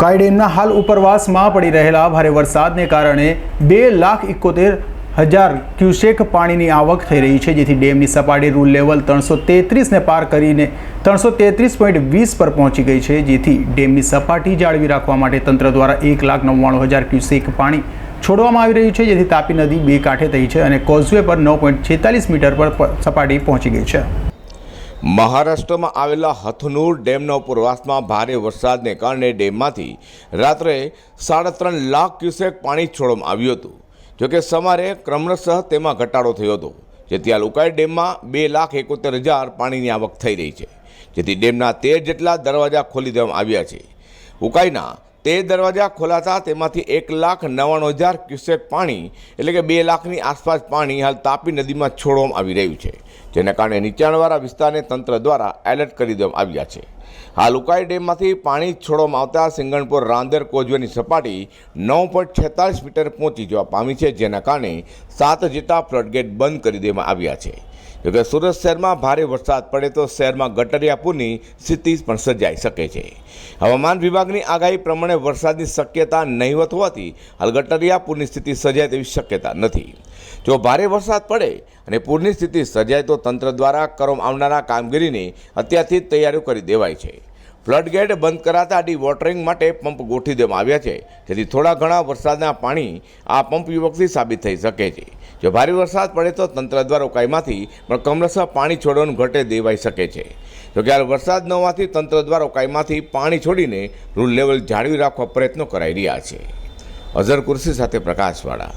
ઉકાઈ ડેમના હાલ ઉપરવાસમાં પડી રહેલા ભારે વરસાદને કારણે બે લાખ એકોતેર હજાર ક્યુસેક પાણીની આવક થઈ રહી છે, જેથી ડેમની સપાટી રૂલ લેવલ ત્રણસો તેત્રીસને પાર કરીને ત્રણસો તેત્રીસ પોઈન્ટ વીસ પર પહોંચી ગઈ છે, જેથી ડેમની સપાટી જાળવી રાખવા માટે તંત્ર દ્વારા એક લાખ નવ્વાણું હજાર ક્યુસેક પાણી છોડવામાં આવી રહ્યું છે, જેથી તાપી નદી બે કાંઠે થઈ છે અને કોઝવે પર નવ પોઈન્ટ છેતાલીસ મીટર પર સપાટી પહોંચી ગઈ છે. મહારાષ્ટ્રમાં આવેલા હથનૂર ડેમના ઉપરવાસમાં ભારે વરસાદને કારણે ડેમમાંથી રાત્રે સાડા ત્રણ લાખ ક્યુસેક પાણી છોડવામાં આવ્યું હતું. જોકે સવારે ક્રમશઃ તેમાં ઘટાડો થયો હતો, જેથી આ લુકાઈ ડેમમાં બે લાખ એકોતેર હજાર પાણીની આવક થઈ રહી છે, જેથી ડેમના તેર જેટલા દરવાજા ખોલી દેવામાં આવ્યા છે. ઉકાઈના તે દરવાજા ખોલાતા તેમાંથી એક લાખ નવ્વાણું હજાર ક્યુસેક પાણી, એટલે કે બે લાખની આસપાસ પાણી હાલ તાપી નદીમાં છોડવામાં આવી રહ્યું છે, જેના કારણે નીચાણવાળા વિસ્તારને તંત્ર દ્વારા એલર્ટ કરી દેવામાં આવ્યા છે. હાલ ઉકાઈ ડેમમાંથી પાણી છોડવામાં આવતા સિંગણપુર રાંદેર કોઝવેની સપાટી નવ પોઈન્ટ છેતાલીસ મીટર પહોંચી જવા પામી છે, જેના કારણે સાત જેટલા ફ્લડગેટ બંધ કરી દેવામાં આવ્યા છે. જોકે સુરત શહેરમાં ભારે વરસાદ પડે તો શહેરમાં ગટરિયા પૂરની સ્થિતિ પણ સર્જાઈ શકે છે. હવામાન વિભાગની આગાહી પ્રમાણે વરસાદની શક્યતા નહીવત હોવાથી હાલ ગટરિયા પૂરની સ્થિતિ સર્જાય તેવી શક્યતા નથી. જો ભારે વરસાદ પડે અને પૂરની સ્થિતિ સર્જાય તો તંત્ર દ્વારા કરવામાં આવનારા કામગીરીની અત્યારથી તૈયારીઓ કરી દેવાય છે. ફ્લડગેટ બંધ કરાતા ડી વોટરિંગ માટે પંપ ગોઠવી દેવામાં આવ્યા છે. જેથી થોડા ઘણા વરસાદના પાણી આ પંપ યુવકથી સાબિત થઈ શકે છે. જો ભારે વરસાદ પડે તો તંત્ર દ્વારા ઉકાઈમાંથી પણ કમરસા પાણી છોડવાનું ઘટે દેવાઈ શકે છે. તો ક્યારે વરસાદ ન હોવાથી તંત્ર દ્વારા ઉકાઈમાંથી પાણી છોડીને રૂલ લેવલ જાળવી રાખવા પ્રયત્નો કરાઈ રહ્યા છે. અઝર કુર્સી સાથે પ્રકાશવાળા.